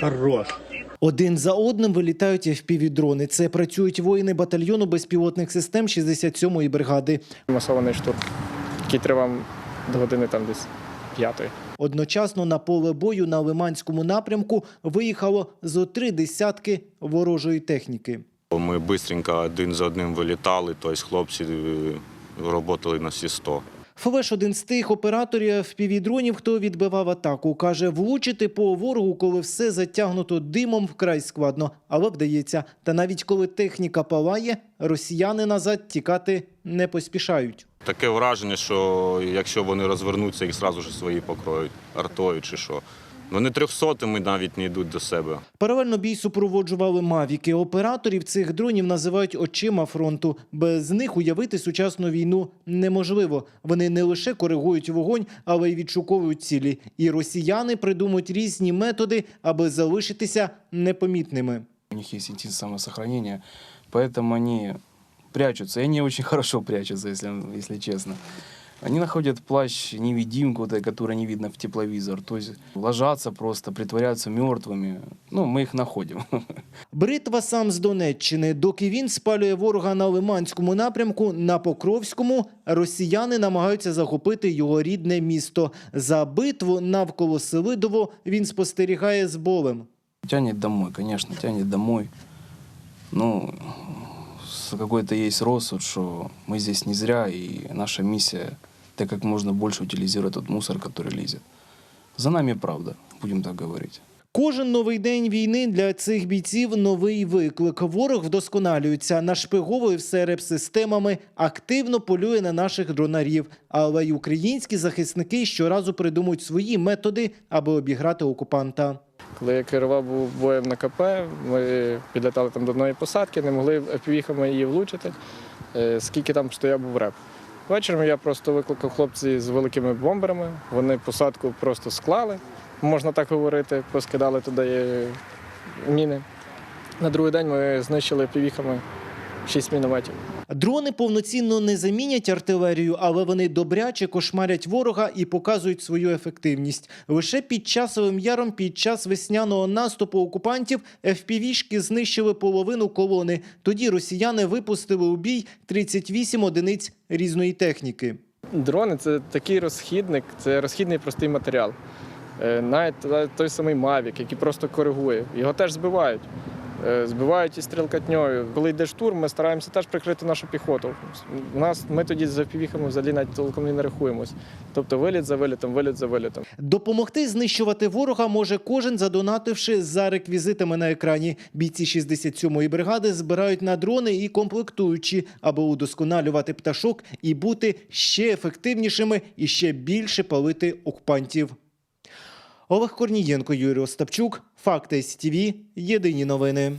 Хорош. Один за одним вилітають FPV-дрони. Це працюють воїни батальйону безпілотних систем 67-ї бригади. Масований штурм, який тривав до години там десь п'ятої. Одночасно на поле бою на Лиманському напрямку виїхало зо три десятки ворожої техніки. Ми швидко один за одним вилітали, тобто хлопці працювали на всі 100. Флеш один з тих операторів FPV-дронів, хто відбивав атаку. Каже, влучити по ворогу, коли все затягнуто димом, вкрай складно, але вдається. Та навіть коли техніка палає, росіяни назад тікати не поспішають. Таке враження, що якщо вони розвернуться, їх зразу ж свої покроють, артою чи що. Вони трьохсотими навіть не йдуть до себе. Паралельно бій супроводжували мавіки. Операторів цих дронів називають очима фронту. Без них уявити сучасну війну неможливо. Вони не лише коригують вогонь, але й відшуковують цілі. І росіяни придумують різні методи, аби залишитися непомітними. У них есть инстинкт самосохранения, поэтому они прячутся. И они очень хорошо прячутся, если, если честно. Они находят плащ-невидимку, да, который не видно в тепловизор. То есть ложатся просто, притворяются мертвыми. Ну, мы их находим. Бритва сам з Донеччини. Доки він спалює ворога на Лиманському напрямку, на Покровському росіяни намагаються захопити його рідне місто. За битву навколо Селидово він спостерігає з болем. Тянет домой, конечно, тянет домой. Ну, с какой-то есть рассуд, что мы здесь не зря, и наша миссия – это как можно больше утилизировать тот мусор, который лезет. За нами правда, будем так говорить. Кожен новий день війни для цих бійців новий виклик. Ворог вдосконалюється, нашпиговує все реп-системами, активно полює на наших дронарів. Але й українські захисники щоразу придумують свої методи, аби обіграти окупанта. Коли я керував був боєм на КП, ми підлетали там до одної посадки, не могли півіхами її влучити, е, скільки там стояв був реп. Вечором я просто викликав хлопців з великими бомберами, вони посадку просто склали, можна так говорити, поскидали туди е, міни. На другий день ми знищили півіхами 6 мінометів. Дрони повноцінно не замінять артилерію, але вони добряче кошмарять ворога і показують свою ефективність. Лише під часовим яром, під час весняного наступу окупантів, ФПВ-шки знищили половину колони. Тоді росіяни випустили у бій 38 одиниць різної техніки. Дрони це такий розхідник, це розхідний простий матеріал. Е, Навіть той самий Mavic, який просто коригує, його теж збивають. Е, Збивають і стрілкатньою. Коли йде штурм, ми стараємося теж прикрити нашу піхоту. У нас ми тоді за півіхами взагалі навіть толком не рахуємось. Тобто виліт за вилітом, виліт за вилітом. Допомогти знищувати ворога може кожен, задонативши за реквізитами на екрані. Бійці 67-ї бригади збирають на дрони і комплектуючі, аби удосконалювати пташок і бути ще ефективнішими і ще більше палити окупантів. Олег Корнієнко, Юрій Остапчук, Факти СТВ. Єдині новини.